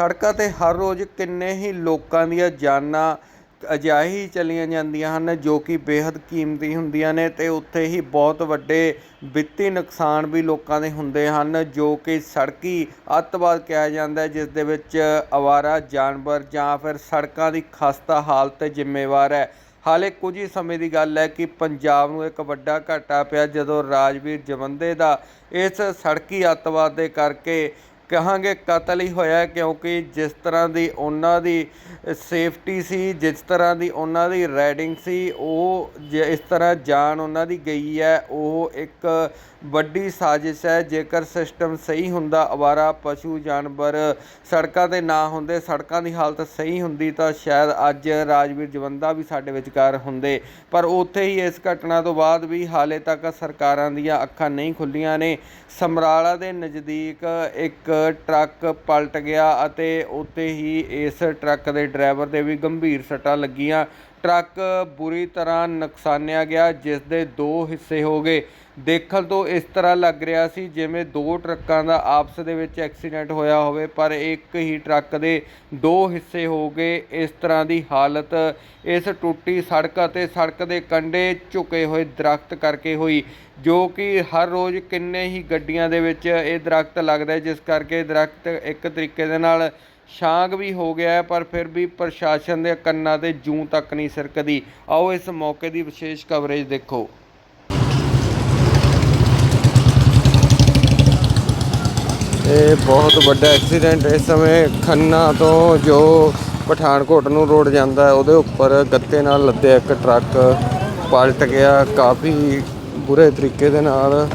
ਸੜਕਾਂ ਤੇ ਹਰ ਰੋਜ਼ ਕਿੰਨੇ ਹੀ ਲੋਕਾਂ ਦੀਆਂ ਜਾਨਾਂ ਅਜਾਹੀ ਚਲੀਆਂ ਜਾਂਦੀਆਂ ਹਨ ਜੋ ਕਿ ਬੇਹੱਦ ਕੀਮਤੀ ਹੁੰਦੀਆਂ ਨੇ ਅਤੇ ਉੱਥੇ ਹੀ ਬਹੁਤ ਵੱਡੇ ਵਿੱਤੀ ਨੁਕਸਾਨ ਵੀ ਲੋਕਾਂ ਦੇ ਹੁੰਦੇ ਹਨ, ਜੋ ਕਿ ਸੜਕੀ ਅੱਤਵਾਦ ਕਿਹਾ ਜਾਂਦਾ ਜਿਸ ਦੇ ਵਿੱਚ ਅਵਾਰਾ ਜਾਨਵਰ ਜਾਂ ਫਿਰ ਸੜਕਾਂ ਦੀ ਖਸਤਾ ਹਾਲਤ ਜ਼ਿੰਮੇਵਾਰ ਹੈ। ਹਾਲੇ ਕੁਝ ਹੀ ਸਮੇਂ ਦੀ ਗੱਲ ਹੈ ਕਿ ਪੰਜਾਬ ਨੂੰ ਇੱਕ ਵੱਡਾ ਘਾਟਾ ਪਿਆ ਜਦੋਂ ਰਾਜਵੀਰ ਜਵੰਦੇ ਦਾ ਇਸ ਸੜਕੀ ਅੱਤਵਾਦ ਦੇ ਕਰਕੇ ਕਹਾਂਗੇ ਕਤਲ ਹੀ ਹੋਇਆ ਕਿਉਂਕਿ ਜਿਸ ਤਰ੍ਹਾਂ ਦੀ ਉਹਨਾਂ ਦੀ ਸੇਫਟੀ ਸੀ, ਜਿਸ ਤਰ੍ਹਾਂ ਦੀ ਉਹਨਾਂ ਦੀ ਰਾਈਡਿੰਗ ਸੀ, ਉਹ ਜ- ਇਸ ਤਰ੍ਹਾਂ ਜਾਨ ਉਹਨਾਂ ਦੀ ਗਈ ਹੈ। ਉਹ ਇੱਕ ਵੱਡੀ ਸਾਜ਼ਿਸ਼ ਹੈ, ਜੇਕਰ ਸਿਸਟਮ ਸਹੀ ਹੁੰਦਾ, ਅਵਾਰਾ, ਪਸ਼ੂ, ਜਾਨਵਰ ਸੜਕਾਂ ਤੇ ਨਾ ਹੁੰਦੇ, ਸੜਕਾਂ ਦੀ ਹਾਲਤ ਸਹੀ ਹੁੰਦੀ ਤਾਂ ਸ਼ਾਇਦ ਅੱਜ ਰਾਜਵੀਰ ਜਵੰਦਾ ਵੀ ਸਾਡੇ ਵਿਚਕਾਰ ਹੁੰਦੇ। ਪਰ ਉੱਥੇ ਹੀ ਇਸ ਘਟਨਾ ਤੋਂ ਬਾਅਦ ਵੀ ਹਾਲੇ ਤੱਕ ਸਰਕਾਰਾਂ ਦੀਆਂ ਅੱਖਾਂ ਨਹੀਂ ਖੁੱਲੀਆਂ ਨੇ। ਸਮਰਾਲਾ ਦੇ ਨਜ਼ਦੀਕ ਇੱਕ ਟਰੱਕ ਪਲਟ ਗਿਆ ਅਤੇ ਉੱਥੇ ਹੀ ਇਸ ਟਰੱਕ ਦੇ ਡਰਾਈਵਰ ਦੇ ਵੀ ਗੰਭੀਰ ਸੱਟਾਂ ਲੱਗੀਆਂ। ਟਰੱਕ ਬੁਰੀ ਤਰ੍ਹਾਂ ਨੁਕਸਾਨਿਆ ਗਿਆ, ਜਿਸ ਦੇ ਦੋ ਹਿੱਸੇ ਹੋ ਗਏ। ਦੇਖਣ ਤੋਂ ਇਸ ਤਰ੍ਹਾਂ ਲੱਗ ਰਿਹਾ ਸੀ ਜਿਵੇਂ ਦੋ ਟਰੱਕਾਂ ਦਾ ਆਪਸ ਦੇ ਵਿੱਚ ਐਕਸੀਡੈਂਟ ਹੋਇਆ ਹੋਵੇ, ਪਰ ਇੱਕ ਹੀ ਟਰੱਕ ਦੇ ਦੋ ਹਿੱਸੇ ਹੋ ਗਏ। ਇਸ ਤਰ੍ਹਾਂ ਦੀ ਹਾਲਤ ਇਸ ਟੁੱਟੀ ਸੜਕ ਅਤੇ ਸੜਕ ਦੇ ਕੰਢੇ ਝੁਕੇ ਹੋਏ ਦਰਖਤ ਕਰਕੇ ਹੋਈ, ਜੋ ਕਿ ਹਰ ਰੋਜ਼ ਕਿੰਨੇ ਹੀ ਗੱਡੀਆਂ ਦੇ ਵਿੱਚ ਇਹ ਦਰਖਤ ਲੱਗਦਾ ਜਿਸ ਕਰਕੇ ਦਰਖਤ ਇੱਕ ਤਰੀਕੇ ਦੇ ਨਾਲ ਸ਼ਾਂਗ ਵੀ ਹੋ ਗਿਆ ਹੈ, ਪਰ ਫਿਰ ਵੀ ਪ੍ਰਸ਼ਾਸਨ ਦੇ ਕੰਨਾਂ ਤੇ ਜੂੰ ਤੱਕ ਨਹੀਂ ਸਰਕਦੀ। ਆਓ ਇਸ ਮੌਕੇ ਦੀ ਵਿਸ਼ੇਸ਼ ਕਵਰੇਜ ਦੇਖੋ। ਇਹ ਬਹੁਤ ਵੱਡਾ ਐਕਸੀਡੈਂਟ ਇਸ ਸਮੇਂ ਖੰਨਾ ਤੋਂ ਜੋ ਪਠਾਨਕੋਟ ਨੂੰ ਰੋਡ ਜਾਂਦਾ ਹੈ, ਉਹਦੇ ਉੱਪਰ ਗੱਤੇ ਨਾਲ ਲੱਦਿਆ ਇੱਕ ਟਰੱਕ, ਪਲਟ ਗਿਆ ਕਾਫੀ ਬੁਰੇ ਤਰੀਕੇ ਦੇ ਨਾਲ।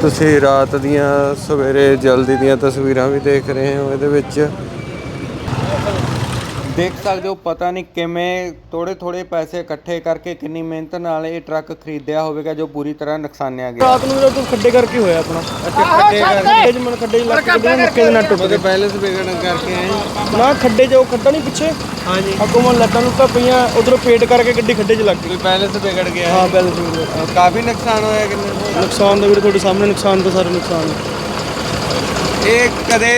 ਤੁਸੀਂ ਰਾਤ ਦੀਆਂ ਸਵੇਰੇ ਜਲਦੀ ਦੀਆਂ ਤਸਵੀਰਾਂ ਵੀ ਦੇਖ ਰਹੇ ਹੋ, ਇਹਦੇ ਵਿੱਚ ਦੇਖ ਸਕਦੇ ਹੋ ਪਤਾ ਨਹੀਂ ਕਿਵੇਂ ਥੋੜੇ ਥੋੜੇ ਪੈਸੇ ਇਕੱਠੇ ਕਰਕੇ ਕਿੰਨੀ ਮਿਹਨਤ ਨਾਲ ਇਹ ਟਰੱਕ ਖਰੀਦਿਆ ਹੋਵੇਗਾ ਜੋ ਪੂਰੀ ਤਰ੍ਹਾਂ ਨੁਕਸਾਨਿਆ ਗਿਆ। ਰਾਤ ਨੂੰ ਤੂੰ ਖੱਡੇ ਕਰਕੇ ਹੋਇਆ ਆਪਣਾ। ਅੱਛਾ ਖੱਡੇ ਕਰ ਖੱਡੇ 'ਚ ਮਨ ਖੱਡੇ ਲੱਗ ਕੇ ਮੱਕੇ ਦੇ ਨਾਲ ਟੁੱਟ ਉਹਦੇ ਬੈਲੈਂਸ ਵਿਗੜਨ ਕਰਕੇ ਆਏ ਨਾ ਖੱਡੇ 'ਚ ਉਹ ਖੱਡਾ ਨਹੀਂ ਪਿੱਛੇ? ਹਾਂਜੀ। ਅੱਗੋਂ ਮਨ ਲੱਤਾਂ ਲੁੱਟਾਂ ਪਈਆਂ ਉਧਰੋਂ ਪੇਟ ਕਰਕੇ ਗੱਡੀ ਖੱਡੇ 'ਚ ਲੱਗ ਗਈ। ਬੈਲੈਂਸ ਵਿਗੜ ਗਿਆ। ਹਾਂ ਬੈਲੈਂਸ ਗਿਆ। ਕਾਫੀ ਨੁਕਸਾਨ ਹੋਇਆ ਕਿੰਨੇ? ਨੁਕਸਾਨ ਦਾ ਵੀਰੇ ਤੁਹਾਡੇ ਸਾਹਮਣੇ ਨੁਕਸਾਨ ਤਾਂ ਸਾਰੇ ਨੁਕਸਾਨ ਇਹ ਕਦੇ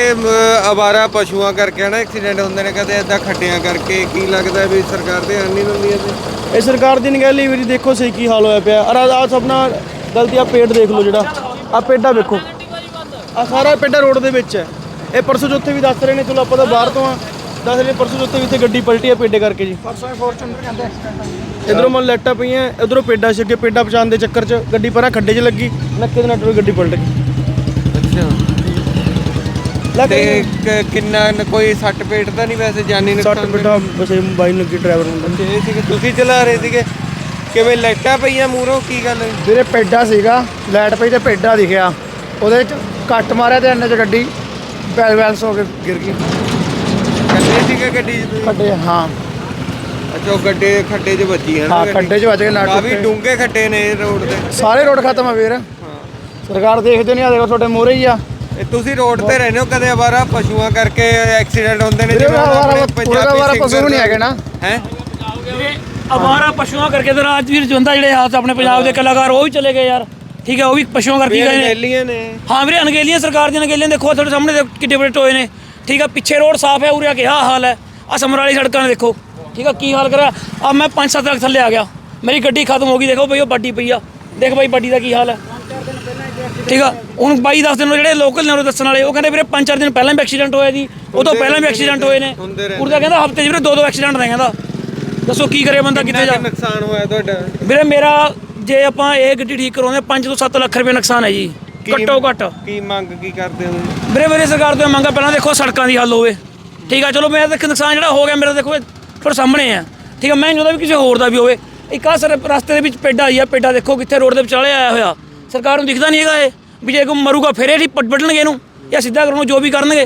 ਅਵਾਰਾ ਪਸ਼ੂਆਂ ਕਰਕੇ ਨਾ ਐਕਸੀਡੈਂਟ ਹੁੰਦੇ ਨੇ ਕਦੇ ਇਦਾਂ ਖੱਡਿਆਂ ਕਰਕੇ ਕੀ ਲੱਗਦਾ ਵੀ ਸਰਕਾਰ ਧਿਆਨ ਨਹੀਂ ਦਿੰਦੀ ਇਹਦੇ ਇਹ ਸਰਕਾਰ ਦੀ ਨਿਗਹਿਲੀ ਵੀਰੇ ਦੇਖੋ ਸਹੀ ਕੀ ਹਾਲ ਹੋਇਆ ਪਿਆ। ਅਰ ਆ ਆਪਣਾ ਗਲਤੀ ਆ ਪੇਟ ਦੇਖ ਲਓ ਜਿਹੜਾ। ਆ ਪੇਡਾ ਵੇਖੋ। ਆ ਸਾਰਾ ਪੇਡਾ ਰੋਡ ਦੇ ਵਿੱਚ ਹੈ। ਇਹ ਪਰਸੋਂ ਚੌਥੇ ਵੀ ਦੱਸ ਰਹੇ ਨੇ ਚਲੋ ਆਪਾਂ ਤਾਂ ਬਾਹਰ ਤੋਂ ਆ। ਦੱਸ ਰਹੇ ਨੇ ਪਰਸੋਂ ਚੌਥੇ ਵੀ ਇੱਥੇ ਗੱਡੀ ਪਲਟੀ ਆ ਪੇਡੇ ਕਰਕੇ ਜੀ। ਪਰਸੋਂ ਫੋਰਚੂਨਰ ਕਹਿੰਦੇ ਇਧਰੋਂ ਮਨ ਲੈਟਾਂ ਪਈਆਂ ਇਧਰੋਂ ਪੇਡਾ ਅੱਗੇ ਪੇਡਾ ਪਛਾਣ ਦੇ ਚੱਕਰ 'ਚ ਗੱਡੀ ਪਰਾਂ ਖੱਡੇ 'ਚ ਲੱਗੀ ਨੱਕੇ ਦੇ ਨਾਲ ਟੁਰ ਗੱਡੀ ਪਲਟ ਗਈ। ਤੇ ਕ- ਕਿੰਨਾ ਨ- ਕੋਈ ਸੱਟ ਪੇਟ ਤਾਂ ਨਹੀਂ ਵੈਸੇ ਜਾਨੀ ਸੱਟ ਨੁਕਸਾਨ ਬਸ ਇਹ ਮੋਬਾਈਲ ਲੱਗੀ ਡਰਾਈਵਰ ਨੂੰ ਤੇ ਇਹ ਸੀਗੇ ਤੁਸੀਂ ਚਲਾ ਰਹੇ ਸੀਗੇ। ਕਿਵੇਂ ਲਾਈਟਾਂ ਪਈਆਂ ਮੂਹਰੋਂ ਕੀ ਗੱਲ ਹੋਈ? ਵੀਰੇ ਪੇਡਾ ਸੀਗਾ ਲਾਈਟ ਪਈ ਤੇ ਪੇਡਾ ਦਿਖਿਆ। ਉਹਦੇ ਚ ਕੱਟ ਮਾਰਿਆ ਤੇ ਅੰਨੇ ਚ ਗੱਡੀ ਬੈਲ ਬੈਲੈਂਸ ਹੋ ਕੇ ਗਿਰ ਗਈ। ਇਕੱਲੇ ਸੀਗੇ ਗੱਡੀ 'ਚ ਤੁਸੀਂ? ਖੱਡੇ ਹਾਂ। ਅੱਛਾ ਉਹ ਗੱਡੇ ਖੱਡੇ 'ਚ ਵੱਜੀ ਹੈ ਨਾ ਹਾਂ ਗੱਡੀ? ਖੱਡੇ ਚ ਵੱਜ ਕੇ ਨਟ ਕਾਫੀ। ਡੂੰਘੇ ਖੱਡੇ ਨੇ ਰੋਡ ਤੇ ਸਾਰੇ ਰੋਡ ਖਤਮ ਆ ਵੀਰ। ਸਰਕਾਰ ਦੇਖਦੇ ਨਹੀਂ ਆ ਦੇਖੋ ਤੁਹਾਡੇ ਮੂਹਰੇ ਹੀ ਆ। ਇਹ ਤੁਸੀਂ ਰੋਡ ਤੇ ਰਹਿੰਦੇ ਹੋ ਕਦੇ ਅਵਾਰਾ? ਪਸ਼ੂਆਂ ਕਰਕੇ ਐਕਸੀਡੈਂਟ ਹੁੰਦੇ ਨੇ ਵੀਰੇ ਹੁਣ ਪਸ਼ੂ ਨਹੀਂ ਹੈਗੇ ਨਾ। ਹੈ? ਅਵਾਰਾ ਪਸ਼ੂਆਂ ਕਰਕੇ ਤੇ ਰਾਜਵੀਰ ਜੁੰਦਾ ਜਿਹੜੇ ਹਾਥ ਆਪਣੇ ਪੰਜਾਬ ਦੇ ਕਲਾਕਾਰ ਉਹ ਵੀ ਚਲੇ ਗਏ ਯਾਰ। ਠੀਕ ਹੈ ਉਹ ਵੀ ਪਸ਼ੂਆਂ ਕਰਕੇ ਗਏ ਨੇ। ਹਾਂ ਵੀਰੇ ਅਣਗਹਿਲੀਆਂ ਸਰਕਾਰ ਦੀਆਂ ਅਣਗਹਿਲੀਆਂ ਦੇਖੋ ਤੁਹਾਡੇ ਸਾਹਮਣੇ ਦੇਖੋ ਕਿੱਡੇ ਬੜੇ ਟੋਏ ਨੇ। ਠੀਕ ਹੈ ਪਿੱਛੇ ਰੋਡ ਸਾਫ਼ ਹੈ ਉਰੇ ਕੀ ਹਾਲ ਹੈ। ਆ ਸਮਰਾਲੀ ਸੜਕਾਂ ਨੇ ਦੇਖੋ। ਠੀਕ ਹੈ ਕੀ ਹਾਲ ਕਰਿਆ? ਆ ਮੈਂ 5-7 ਲੱਖ ਥੱਲੇ ਆ ਗਿਆ। ਮੇਰੀ ਗੱਡੀ ਖਤਮ ਹੋ ਗਈ ਦੇਖੋ ਬਈ ਉਹ ਬਾਡੀ ਪਈ ਆ। ਦੇਖ ਬਈ ਬਾਡੀ ਦਾ ਕੀ ਹਾਲ ਹੈ। ਠੀਕ ਆ? ਹੁਣ ਬਾਈ ਦੱਸ ਦਿਨ ਜਿਹੜੇ ਲੋਕਲ ਨੇ ਉਹ ਦੱਸਣ ਵਾਲੇ ਉਹ ਕਹਿੰਦੇ ਵੀਰੇ 5-4 ਦਿਨ ਪਹਿਲਾਂ ਵੀ ਐਕਸੀਡੈਂਟ ਹੋਇਆ ਜੀ। ਉਹ ਤੋਂ ਪਹਿਲਾਂ ਵੀ ਐਕਸੀਡੈਂਟ ਹੋਏ ਨੇ। ਉਹਦਾ ਕਹਿੰਦਾ ਹਫ਼ਤੇ 'ਚ ਵੀਰੇ ਦੋ ਦੋ ਐਕਸੀਡੈਂਟ ਨੇ ਕਹਿੰਦਾ। ਦੱਸੋ ਕੀ ਕਰੇ ਬੰਦਾ ਕਿੱਥੇ ਜਾ ਨੁਕਸਾਨ ਹੋਇਆ ਤੁਹਾਡਾ? ਵੀਰੇ ਮੇਰਾ ਜੇ ਆਪਾਂ ਇਹ ਗੱਡੀ ਠੀਕ ਕਰਾਉਂਦੇ 5 ਤੋਂ 7 ਲੱਖ ਰੁਪਏ ਨੁਕਸਾਨ ਹੈ ਜੀ। ਘੱਟੋ ਘੱਟ। ਕੀ ਮੰਗ ਕੀ ਕਰਦੇ ਹੋ? ਵੀਰੇ ਮੇਰੇ ਸਰਕਾਰ ਤੋਂ ਮੰਗਾ ਪਹਿਲਾਂ ਦੇਖੋ ਸੜਕਾਂ ਦੀ ਹੱਲ ਹੋਵੇ। ਠੀਕ ਆ ਚਲੋ ਮੈਂ ਦੇਖ ਨੁਕਸਾਨ ਜਿਹੜਾ ਹੋ ਗਿਆ ਮੇਰਾ ਦੇਖੋ ਪਰ ਸਾਹਮਣੇ ਆ। ਠੀਕ ਆ ਮੈਂ ਚਾਹੁੰਦਾ ਵੀ ਕਿਸੇ ਹੋਰ ਦਾ ਵੀ ਹੋਵੇ। ਇੱਕ ਆ ਸਰ ਰਸਤੇ ਦੇ ਵਿੱਚ ਪੇਡਾ ਆਈ ਆ ਪੇਡਾ ਦੇਖੋ ਕਿੱਥੇ ਰੋਡ ਦੇ ਵਿਚਾਲੇ ਆਇਆ ਹੋਇਆ। ਸਰਕਾਰ ਨੂੰ ਦਿਖਦਾ ਨਹੀਂ ਹੈਗਾ ਇਹ ਵੀ ਜੇ ਕੋਈ ਮਰੂਗਾ ਫੇਰੇ ਹੀ ਪੱਟ ਵੱਢਣਗੇ ਇਹਨੂੰ ਜਾਂ ਸਿੱਧਾ ਕਰਨੋਂ ਜੋ ਵੀ ਕਰਨਗੇ।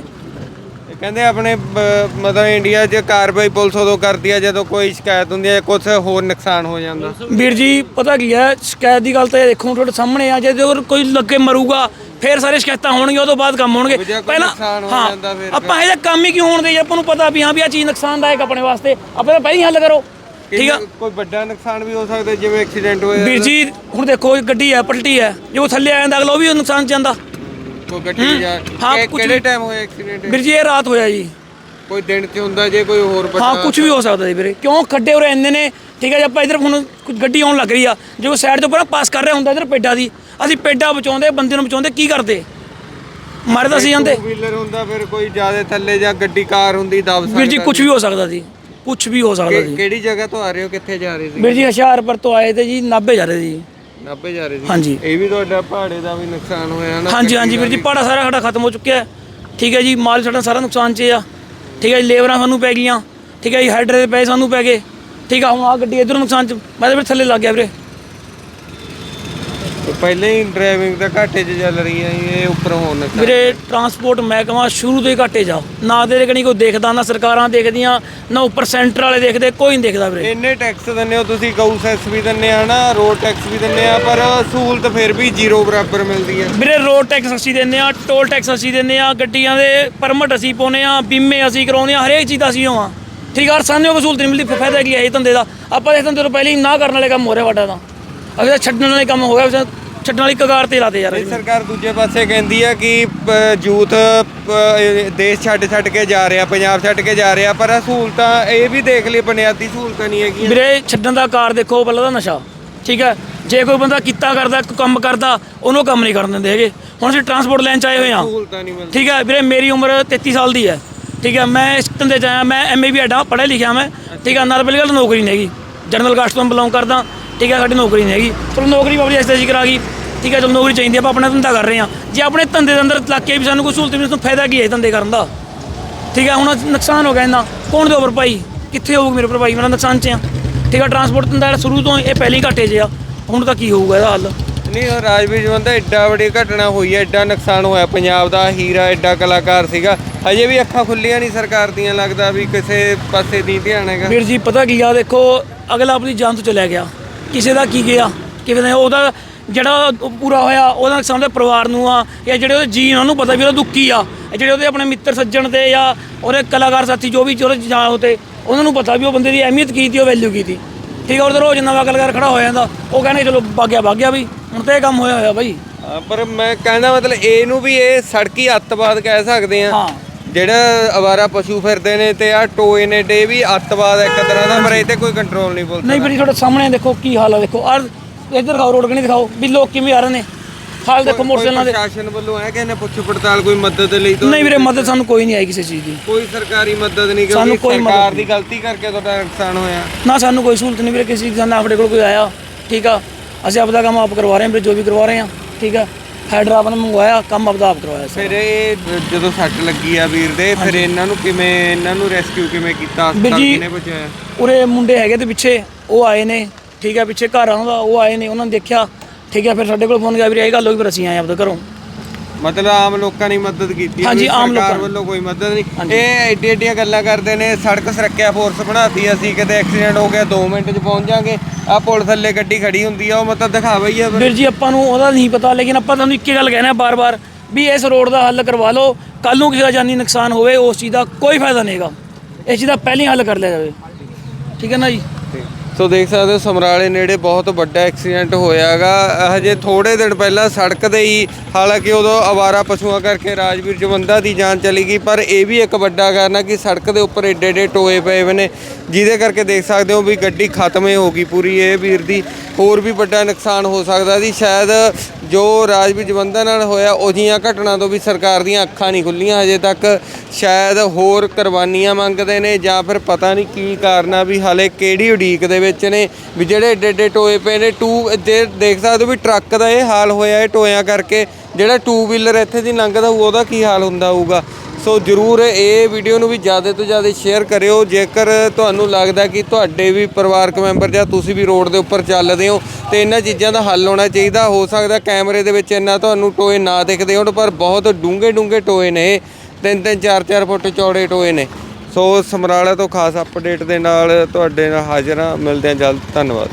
ਇਹ ਕਹਿੰਦੇ ਆਪਣੇ ਬ- ਮਤਲਬ ਇੰਡੀਆ 'ਚ ਕਾਰਵਾਈ ਪੁਲਿਸ ਉਦੋਂ ਕਰਦੀ ਹੈ ਜਦੋਂ ਕੋਈ ਸ਼ਿਕਾਇਤ ਹੁੰਦੀ ਹੈ ਕੁਝ ਹੋਰ ਨੁਕਸਾਨ ਹੋ ਜਾਂਦਾ। ਵੀਰ ਜੀ ਪਤਾ ਕੀ ਹੈ ਸ਼ਿਕਾਇਤ ਦੀ ਗੱਲ ਤਾਂ ਇਹ ਦੇਖੋ ਤੁਹਾਡੇ ਸਾਹਮਣੇ ਆ ਜੇ ਅਗਰ ਕੋਈ ਲੱਗੇ ਮਰੂਗਾ ਫੇਰ ਸਾਰੇ ਸ਼ਿਕਾਇਤਾਂ ਹੋਣਗੀਆਂ ਉਹ ਤੋਂ ਬਾਅਦ ਕੰਮ ਹੋਣਗੇ। ਜੇ ਕੋਈ ਨੁਕਸਾਨ ਹੋ ਜਾਂਦਾ ਫਿਰ ਆਪਾਂ ਇਹਦਾ ਕੰਮ ਹੀ ਕਿਉਂ ਹੋਣ ਦੇ ਆਪਾਂ ਨੂੰ ਪਤਾ ਵੀ ਹਾਂ ਵੀ ਆ ਚੀਜ਼ ਨੁਕਸਾਨਦਾਇਕ ਆਪਣੇ ਵਾਸਤੇ। ਆਪਾਂ ਤਾਂ ਪਹਿਲਾਂ ਹੀ ਹੱਲ ਕਰੋ। ਠੀਕ ਆ? ਕੋਈ ਵੱਡਾ ਨੁਕਸਾਨ ਵੀ ਹੋ ਸਕਦਾ ਜਿਵੇਂ ਐਕਸੀਡੈਂਟ ਹੋਇਆ ਵੀਰ ਜੀ ਹੁਣ ਦੇਖੋ ਗੱਡੀ ਹੈ ਪਲਟੀ ਹੈ ਜੇ ਉਹ ਥੱਲੇ ਆ ਜਾਂਦਾ ਅਗਲਾ ਉਹ ਵੀ ਨੁਕਸਾਨ ਚ ਜਾਂਦਾ। ਕੋਈ ਗੱਡੀ ਜਾਂ ਹਾਂ, ਕਿ- ਕੁਛ ਕਿਹੜੇ ਵੀ। ਟਾਈਮ ਹੋਇਆ ਐਕਸੀਡੈਂਟ ਵੀਰ ਜੀ ਇਹ ਰਾਤ ਹੋਇਆ ਜੀ। ਕੋਈ ਦਿਨ 'ਚ ਹੁੰਦਾ ਜੇ ਕੋਈ ਹੋਰ ਵੱਡਾ ਹਾਂ ਕੁਝ ਵੀ ਹੋ ਸਕਦਾ ਜੀ ਵੀਰੇ। ਕਿਉਂ? ਖੱਡੇ ਉਰੇ ਇੰਨੇ ਨੇ ਠੀਕ ਹੈ ਜੀ ਆਪਾਂ ਇਧਰ ਹੁਣ ਕੁਝ ਗੱਡੀ ਆਉਣ ਲੱਗ ਰਹੀ ਆ ਜੇ ਉਹ ਸਾਈਡ ਤੋਂ ਉੱਪਰ ਪਾਸ ਕਰ ਰਿਹਾ ਹੁੰਦਾ ਇਧਰ ਪੇਡਾਂ ਦੀ ਅਸੀਂ ਪੇਡਾਂ ਬਚਾਉਂਦੇ ਬੰਦੇ ਨੂੰ ਬਚਾਉਂਦੇ ਕੀ ਕਰਦੇ? ਮਾਰੇ ਤਾਂ ਅਸੀਂ ਜਾਂਦੇ। ਵੀਲਰ ਹੁੰਦਾ ਫਿਰ ਕੋਈ ਜ਼ਿਆਦਾ ਥੱਲੇ ਜਾਂ ਗੱਡੀ ਕਾਰ ਹੁੰਦੀ ਦਬ ਵੀਰ ਜੀ ਸਕਦਾ ਕੁਝ ਵੀ ਹੋ ਸਕਦਾ ਸੀ ਕੁਝ ਵੀ ਹੋ ਸਕਦਾ ਕਿ- ਸੀ ਕਿਹੜੀ ਜਗ੍ਹਾ ਤੋਂ ਆ ਰਹੇ ਹੋ ਕਿੱਥੇ ਜਾ ਰਹੇ ਸੀ? ਵੀਰ ਜੀ ਹੁਸ਼ਿਆਰਪੁਰ ਤੋਂ ਆਏ ਤੇ ਜੀ ਨਾਭੇ ਜਾ ਰਹੇ ਸੀ। ਨਾਭੇ ਜਾ ਰਹੇ ਸੀ। ਹਾਂਜੀ। ਇਹ ਵੀ ਤੁਹਾਡਾ ਪਹਾੜੇ ਦਾ ਵੀ ਨੁਕਸਾਨ ਹੋਇਆ ਨਾ ਹਾਂਜੀ ਹਾਂਜੀ ਵੀਰ ਜੀ ਪਹਾੜਾ ਸਾਰਾ ਸਾਡਾ ਖਤਮ ਹੋ ਚੁੱਕਿਆ ਹੈ। ਠੀਕ ਹੈ ਜੀ ਮਾਲ ਸਾਡਾ ਸਾਰਾ ਨੁਕਸਾਨ 'ਚ ਆ। ਠੀਕ ਹੈ ਜੀ ਲੇਬਰਾਂ ਸਾਨੂੰ ਪੈ ਗਈਆਂ। ਠੀਕ ਹੈ ਜੀ ਹੈਡਰ ਦੇ ਪੈਸੇ ਸਾਨੂੰ ਪੈ ਗਏ। ਠੀਕ ਆ ਹੁਣ ਆ ਗੱਡੀ ਇਧਰੋਂ ਨੁਕਸਾਨ 'ਚ ਮੈਂ ਤਾਂ ਫਿਰ ਥੱਲੇ ਲੱਗ ਗਿਆ ਵੀਰੇ। ਪਹਿਲੇ ਹੀ ਡਰਾਈਵਿੰਗ ਦਾ ਘਾਟੇ 'ਚ ਚੱਲ ਰਹੀ ਹੈ ਇਹ ਉੱਪਰੋਂ ਹੋਣ ਨੁਕਸਾਨ ਵੀਰੇ ਟਰਾਂਸਪੋਰਟ ਮਹਿਕਮਾ ਸ਼ੁਰੂ ਤੋਂ ਹੀ ਘਾਟੇ ਜਾ ਨਾ ਦੇ ਕਣੀ ਕੋਈ ਦੇਖਦਾ ਨਾ ਸਰਕਾਰਾਂ ਦੇਖਦੀਆਂ ਨਾ ਉੱਪਰ ਸੈਂਟਰ ਵਾਲੇ ਦੇਖਦੇ ਕੋਈ ਨਹੀਂ ਦੇਖਦਾ ਵੀਰੇ। ਇੰਨੇ ਟੈਕਸ ਦਿੰਦੇ ਹੋ ਤੁਸੀਂ ਗਊ ਸੈਸ ਵੀ ਦਿੰਦੇ ਆ ਨਾ ਰੋਡ ਟੈਕਸ ਵੀ ਦਿੰਦੇ ਆ ਪਰ ਸਹੂਲਤ ਫਿਰ ਵੀ ਜ਼ੀਰੋ ਬਰਾਬਰ ਮਿਲਦੀ ਹੈ ਵੀਰੇ ਰੋਡ ਟੈਕਸ ਅਸੀਂ ਦਿੰਦੇ ਆ ਟੋਲ ਟੈਕਸ ਅਸੀਂ ਦਿੰਦੇ ਆ ਗੱਡੀਆਂ ਦੇ ਪਰਮਿਟ ਅਸੀਂ ਪਾਉਂਦੇ ਆ ਬੀਮੇ ਅਸੀਂ ਕਰਾਉਂਦੇ ਆ ਹਰੇਕ ਚੀਜ਼ ਦਾ ਅਸੀਂ ਹੋਵਾਂ। ਠੀਕ ਆ ਸਾਨੂੰ ਕੋਈ ਸਹੂਲਤ ਨਹੀਂ ਮਿਲਦੀ ਫਿਰ ਫਾਇਦਾ ਕੀ ਹੈ ਇਹ ਧੰਦੇ ਦਾ। ਆਪਾਂ ਇਸ ਧੰਦੇ ਤੋਂ ਪਹਿਲੇ ਹੀ ਨਾ ਕਰਨ ਵਾਲੇ ਕੰਮ ਹੋ ਰਿਹਾ ਵਾਡਾ ਤਾਂ। ਅਗਰ ਛੱਡਣ ਵਾਲੇ ਕੰਮ ਹੋ ਗਿਆ ਛੱਡਣ ਵਾਲੀ ਕਗਾਰ ਤੇ ਲਾਤੇ ਯਾਰ ਇਹ ਸਰਕਾਰ ਦੂਜੇ ਪਾਸੇ ਕਹਿੰਦੀ ਆ ਕਿ ਯੂਥ ਦੇਸ਼ ਛੱਡ ਛੱਡ ਕੇ ਜਾ ਰਿਹਾ ਪੰਜਾਬ ਛੱਡ ਕੇ ਜਾ ਰਿਹਾ ਪਰ ਸਹੂਲਤਾਂ ਇਹ ਵੀ ਦੇਖ ਲਈ ਬੁਨਿਆਦੀ ਸਹੂਲਤਾਂ ਨਹੀਂ ਹੈਗੀਆਂ। ਵੀਰੇ ਛੱਡਣ ਦਾ ਕਾਰ ਦੇਖੋ ਪਹਿਲਾਂ ਤਾਂ ਨਸ਼ਾ ਠੀਕ ਹੈ? ਜੇ ਕੋਈ ਬੰਦਾ ਕੀਤਾ ਕਰਦਾ ਕੰਮ ਕਰਦਾ ਉਹਨੂੰ ਕੰਮ ਨਹੀਂ ਕਰਨ ਦਿੰਦੇ ਹੈਗੇ। ਹੁਣ ਅਸੀਂ ਟਰਾਂਸਪੋਰਟ ਲਾਈਨ ਚ ਆਏ ਹੋਏ ਮਿਲਦੀਆਂ। ਠੀਕ ਹੈ ਵੀਰੇ ਮੇਰੀ ਉਮਰ 33 ਸਾਲ ਦੀ ਹੈ। ਠੀਕ ਹੈ ਮੈਂ ਇਸ ਧੰਦੇ ਚ ਆਇਆ ਮੈਂ ਐਮਏ ਵੀ ਐਡਾ ਪੜ੍ਹਿਆ ਲਿਖਿਆ ਮੈਂ। ਠੀਕ ਹੈ ਨਾਲ ਗੱਲ ਨੌਕਰੀ ਨਹੀਂ ਹੈਗੀ। ਜਨਰਲ ਕਾਸਟ ਤੋਂ ਬਿਲੋਂਗ ਕਰਦਾ ਠੀਕ ਹੈ ਸਾਡੀ ਨੌਕਰੀ ਨਹੀਂ ਹੈਗੀ। ਚਲੋ ਨੌਕਰੀ ਬਾਬਲੀ ਐਸਟੇਜ ਕਰਾ ਗਈ। ਠੀਕ ਹੈ ਚਲੋ ਨੌਕਰੀ ਚਾਹੀਦੀ ਆਪਾਂ ਆਪਣਾ ਧੰਦਾ ਕਰ ਰਹੇ ਹਾਂ। ਜੇ ਆਪਣੇ ਧੰਦੇ ਦੇ ਅੰਦਰ ਲੱਗ ਕੇ ਵੀ ਸਾਨੂੰ ਕੋਈ ਸਹੂਲਤ ਨਹੀਂ ਤਾਂ ਫਾਇਦਾ ਕੀ ਹੈ ਧੰਦੇ ਕਰਨ ਦਾ? ਠੀਕ ਹੈ ਹੁਣ ਨੁਕਸਾਨ ਹੋ ਗਿਆ ਇਹਨਾਂ ਕੌਣ ਦੇ ਭਰਪਾਈ ਕਿੱਥੇ ਹੋਊਗੀ ਮੇਰੇ ਭਰਪਾਈ? ਮੇਰਾ ਨੁਕਸਾਨ ਚ ਆ। ਠੀਕ ਹੈ ਟਰਾਂਸਪੋਰਟ ਧੰਦਾ ਸ਼ੁਰੂ ਤੋਂ ਇਹ ਪਹਿਲੀ ਘਾਟੇ 'ਚ ਆ। ਹੁਣ ਤਾਂ ਕੀ ਹੋਊਗਾ ਇਹਦਾ ਹੱਲ? ਨਹੀਂ ਉਹ ਰਾਜਵੀਰ ਜਵੰਦਾ ਐਡਾ ਵੱਡੀ ਘਟਨਾ ਹੋਈ ਹੈ ਐਡਾ ਨੁਕਸਾਨ ਹੋਇਆ। ਪੰਜਾਬ ਦਾ ਹੀਰਾ ਐਡਾ ਕਲਾਕਾਰ ਸੀਗਾ। ਹਜੇ ਵੀ ਅੱਖਾਂ ਖੁੱਲੀਆਂ ਨਹੀਂ ਸਰਕਾਰ ਦੀਆਂ ਲੱਗਦਾ ਵੀ ਕਿਸੇ ਪਾਸੇ ਨਹੀਂ ਧਿਆਨ ਹੈਗਾ। ਵੀਰ ਜੀ ਪਤਾ ਕੀ ਆ ਦੇਖੋ ਅਗਲਾ ਆਪਣੀ ਜਾਨ ਤੋਂ ਚਲਿਆ ਗਿਆ। ਕਿਸੇ ਦਾ ਕੀ ਗਿਆ? ਕਿਵੇਂ ਦਾ ਉਹਦਾ ਜਿਹੜਾ ਉਹ ਪੂਰਾ ਹੋਇਆ ਉਹਦਾ ਨੁਕਸਾਨ ਉਹਦੇ ਪਰਿਵਾਰ ਨੂੰ ਆ ਜਾਂ ਜਿਹੜੇ ਉਹਦੇ ਜੀ ਉਹਨਾਂ ਨੂੰ ਪਤਾ ਵੀ ਉਹਦਾ ਦੁੱਖ ਆ ਇਹ ਜਿਹੜੇ ਉਹਦੇ ਆਪਣੇ ਮਿੱਤਰ ਸੱਜਣ ਤੇ ਜਾਂ ਉਹਦੇ ਕਲਾਕਾਰ ਸਾਥੀ ਜੋ ਵੀ ਉਹਦੇ ਜਾਂ ਹੋਤੇ ਉਹਨਾਂ ਨੂੰ ਪਤਾ ਵੀ ਉਹ ਬੰਦੇ ਦੀ ਅਹਿਮੀਅਤ ਕੀ ਤੀ ਉਹ ਵੈਲਿਊ ਕੀ ਤੀ ਠੀਕ ਆ ਉਹਦੇ ਰੋਜ਼ ਨਵਾਂ ਕਲਾਕਾਰ ਖੜਾ ਹੋ ਜਾਂਦਾ। ਉਹ ਕਹਿੰਦੇ ਚਲੋ ਭਾਗਿਆ ਭਾਗਿਆ ਵੀ ਹੁਣ ਤਾਂ ਇਹ ਕੰਮ ਹੋਇਆ ਹੋਇਆ ਬਾਈ। ਪਰ ਮੈਂ ਕਹਿੰਦਾ ਮਤਲਬ ਇਹਨੂੰ ਵੀ ਇਹ ਸੜਕੀ ਅੱਤਵਾਦ ਕਹਿ ਸਕਦੇ ਆ ਹਾਂ। ਜਿਹੜਾ ਅਵਾਰਾ ਪਸ਼ੂ ਫਿਰਦੇ ਨੇ ਤੇ ਆ ਟੋਏ ਨੇ ਡੇ ਵੀ ਅੱਤਵਾਦ ਹੈ ਇੱਕ ਤਰ੍ਹਾਂ ਦਾ ਪਰ ਇਹ ਤੇ ਕੋਈ ਕੰਟਰੋਲ ਨਹੀਂ ਬੋਲਦਾ ਨਹੀਂ ਵੀਰੇ ਤੁਹਾਡੇ ਸਾਹਮਣੇ ਦੇਖੋ ਕੀ ਹਾਲ ਆ ਦੇਖੋ। ਆ ਇੱਧਰ ਦਿਖਾਓ ਰੋਡ ਕਣੀ ਦਿਖਾਓ। ਵੀ ਲੋਕ ਕਿਵੇਂ ਆ ਰਹੇ ਨੇ। ਹਾਲ ਦੇਖੋ ਮੋਟਰਸਾਈਕਲਾਂ ਦੇ ਪ੍ਰਸ਼ਾਸਨ ਵੱਲੋਂ ਹੈ ਕਿ ਪੁੱਛ ਪੜਤਾਲ ਕੋਈ ਮਦਦ ਲਈ ਤੋਂ ਨਹੀਂ ਵੀਰੇ ਮਦਦ ਸਾਨੂੰ ਕੋਈ ਨਹੀਂ ਆਈ ਕਿਸੇ ਚੀਜ਼ ਦੀ। ਕੋਈ ਸਰਕਾਰੀ ਮਦਦ ਨਹੀਂ ਸਾਨੂੰ ਕੋਈ ਮਦਦ ਸਰਕਾਰ ਦੀ ਗਲਤੀ ਕਰਕੇ ਤੁਹਾਡਾ ਨੁਕਸਾਨ ਹੋਇਆ। ਨਾ ਸਾਨੂੰ ਕੋਈ ਸਹੂਲਤ ਨਹੀਂ ਵੀਰੇ ਕਿਸੇ ਚੀਜ਼ ਦਾ ਨਾ ਆਪਣੇ ਕੋਲ ਕੋਈ ਆਇਆ। ਠੀਕ ਆ? ਅਸੀਂ ਆਪਦਾ ਕੰਮ ਆਪ ਕਰਵਾ ਰਹੇ ਹਾਂ ਵੀਰੇ ਜੋ ਵੀ ਕਰਵਾ ਰਹੇ ਹਾਂ। ਠੀਕ ਆ? ਹੈਡਰ ਆਪ ਨੇ ਮੰਗਵਾਇਆ ਕੰਮ ਆਪਦਾ ਆਪ ਕਰਵਾਇਆ ਸੀ ਫਿਰ ਇਹ ਜਦੋਂ ਸੱਟ ਲੱਗੀ ਆ ਵੀਰ ਦੇ ਫਿਰ ਇਹਨਾਂ ਨੂੰ ਕਿਵੇਂ ਇਹਨਾਂ ਨੂੰ ਰੈਸਕਿਊ ਕਿਵੇਂ ਕੀਤਾ? ਹਸਪਤਾਲ ਜੀ- ਕਿਨੇ ਪਹੁੰਚਾਇਆ ਉਰੇ ਮੁੰਡੇ ਹੈਗੇ ਤੇ ਪਿੱਛੇ ਉਹ ਆਏ ਨੇ ਠੀਕ ਆ ਪਿੱਛੇ ਘਰ ਆਉਂਦਾ ਉਹ ਆਏ ਨੇ ਉਹਨਾਂ ਨੇ ਦੇਖਿਆ ਠੀਕ ਆ ਫਿਰ ਸਾਡੇ ਕੋਲ ਫੋਨ ਗਿਆ ਵੀਰੇ ਇਹ ਗੱਲ ਹੋਈ ਫਿਰ ਅਸੀਂ ਆਏ ਆਪਦੇ ਘਰੋਂ। ਮਤਲਬ ਆਮ ਲੋਕਾਂ ਨੇ ਮਦਦ ਕੀਤੀ ਹੈ, ਹਾਂਜੀ, ਆਮ ਸਰਕਾਰ ਲੋਕਾਂ ਨੇ। ਵੱਲੋਂ ਕੋਈ ਮਦਦ ਨਹੀਂ। ਇਹ ਐਡੀ ਐਡੀਆਂ ਗੱਲਾਂ ਕਰਦੇ ਨੇ ਸੜਕ ਸੁਰੱਖਿਆ ਫੋਰਸ ਬਣਾਤੀ ਅਸੀਂ ਕਿਤੇ ਐਕਸੀਡੈਂਟ ਹੋ ਗਿਆ 2 ਮਿੰਟ 'ਚ ਪਹੁੰਚ ਜਾਾਂਗੇ। ਆ ਪੁਲ ਥੱਲੇ ਗੱਡੀ ਖੜੀ ਹੁੰਦੀ ਆ ਉਹ ਮਤਲਬ ਦਿਖਾਵਾ ਹੀ ਆ ਫਿਰ। ਵੀਰ ਜੀ ਆਪਾਂ ਨੂੰ ਉਹਦਾ ਨਹੀਂ ਪਤਾ ਲੇਕਿਨ ਆਪਾਂ ਤੁਹਾਨੂੰ ਇੱਕੇ ਗੱਲ ਕਹਿਣਾ ਬਾਰ-ਬਾਰ ਵੀ ਇਸ ਰੋਡ ਦਾ ਹੱਲ ਕਰਵਾ ਲਓ। ਕੱਲ ਨੂੰ ਕਿਸੇ ਦਾ ਜਾਨੀ ਨੁਕਸਾਨ ਹੋਵੇ ਉਸ ਚੀਜ਼ ਦਾ ਕੋਈ ਫਾਇਦਾ ਨਹੀਂਗਾ ਇਸ ਚੀਜ਼ ਦਾ ਪਹਿਲਾਂ ਹੀ ਹੱਲ ਕਰ ਲਿਆ ਜਾਵੇ। ਠੀਕ ਹੈ ਨਾ ਜੀ? ਸੋ ਦੇਖ ਸਕਦੇ ਹੋ, ਸਮਰਾਲੇ ਨੇੜੇ ਬਹੁਤ ਵੱਡਾ ਐਕਸੀਡੈਂਟ ਹੋਇਆਗਾ। ਹਜੇ ਥੋੜੇ ਦਿਨ ਪਹਿਲਾਂ ਸੜਕ ਦੇ ਹੀ, ਹਾਲਾਂਕਿ ਉਦੋਂ ਅਵਾਰਾ ਪਸ਼ੂਆਂ ਕਰਕੇ ਰਾਜਵੀਰ ਜਵੰਦਾ ਦੀ ਜਾਨ ਚਲੀ ਗਈ, ਪਰ ਇਹ ਵੀ ਇੱਕ ਵੱਡਾ ਕਾਰਨ ਹੈ ਕਿ ਸੜਕ ਦੇ ਉੱਪਰ ਏਡੇ ਏਡੇ ਟੋਏ ਪਏ ਹੋਏ ਨੇ, ਜਿਹਦੇ ਕਰਕੇ ਦੇਖ ਸਕਦੇ ਹੋ ਵੀ ਗੱਡੀ ਖਤਮ ਹੀ ਹੋ ਗਈ ਪੂਰੀ ਇਹ ਵੀਰ ਦੀ। ਹੋਰ ਵੀ ਵੱਡਾ ਨੁਕਸਾਨ ਹੋ ਸਕਦਾ ਸੀ ਸ਼ਾਇਦ ਜੋ ਰਾਜਵੀਰ ਜਵੰਦਾ ਨਾਲ ਹੋਇਆ ਉਹੀਆਂ ਘਟਨਾ ਤੋਂ ਵੀ ਸਰਕਾਰ ਦੀਆਂ ਅੱਖਾਂ ਨਹੀਂ ਖੁੱਲੀਆਂ, ਹਜੇ ਤੱਕ ਸ਼ਾਇਦ ਹੋਰ ਕੁਰਬਾਨੀਆਂ ਮੰਗਦੇ ਨੇ ਜਾਂ ਫਿਰ ਪਤਾ ਨਹੀਂ ਕੀ ਕਾਰਨ ਆ ਵੀ ਹਾਲੇ ਕਿਹੜੀ ਉਡੀਕ ਦੇ ਵਿੱਚ ਨੇ, ਵੀ ਜਿਹੜੇ ਏਡੇ ਏਡੇ ਟੋਏ ਪਏ ਨੇ, ਟੂ ਜੇ ਦੇਖ ਸਕਦੇ ਹੋ ਵੀ ਟਰੱਕ ਦਾ ਇਹ ਹਾਲ ਹੋਇਆ, ਇਹ ਟੋਇਆਂ ਕਰਕੇ ਜਿਹੜਾ ਟੂ ਵੀਲਰ ਇੱਥੇ ਦੀ ਲੰਘਦਾ ਹੋਊ, ਉਹਦਾ ਕੀ ਹਾਲ ਹੁੰਦਾ ਹੋਊਗਾ? ਸੋ ਜਰੂਰ ਇਹ ਵੀਡੀਓ ਨੂੰ ਵੀ ਜ਼ਿਆਦਾ ਤੋਂ ਜ਼ਿਆਦਾ ਸ਼ੇਅਰ ਕਰਿਓ। ਜੇਕਰ ਤੁਹਾਨੂੰ ਲੱਗਦਾ ਕਿ ਤੁਹਾਡੇ ਵੀ ਪਰਿਵਾਰਕ ਮੈਂਬਰ ਜਾਂ ਤੁਸੀਂ ਵੀ ਰੋਡ ਦੇ ਉੱਪਰ ਚੱਲਦੇ ਹੋ, ਤੇ ਇਹਨਾਂ ਚੀਜ਼ਾਂ ਦਾ ਹੱਲ ਹੋਣਾ ਚਾਹੀਦਾ। ਹੋ ਸਕਦਾ ਕੈਮਰੇ ਦੇ ਵਿੱਚ ਇੰਨਾ ਤੁਹਾਨੂੰ ਟੋਏ ਨਾ ਦਿਖਦੇ ਹੋਣ, ਪਰ ਬਹੁਤ ਡੂੰਘੇ ਡੂੰਘੇ ਟੋਏ ਨੇ। ਇਹ। ਤਿੰਨ ਤਿੰਨ, ਚਾਰ ਚਾਰ ਫੁੱਟ ਚੌੜੇ ਟੋਏ ਨੇ। ਸੋ ਸਮਰਾਲਾ ਤੋਂ ਖਾਸ ਅਪਡੇਟ ਦੇ ਨਾਲ ਤੁਹਾਡੇ ਨਾਲ ਹਾਜ਼ਰ ਹਾਂ। ਮਿਲਦੇ ਹਾਂ ਜਲਦ। ਧੰਨਵਾਦ।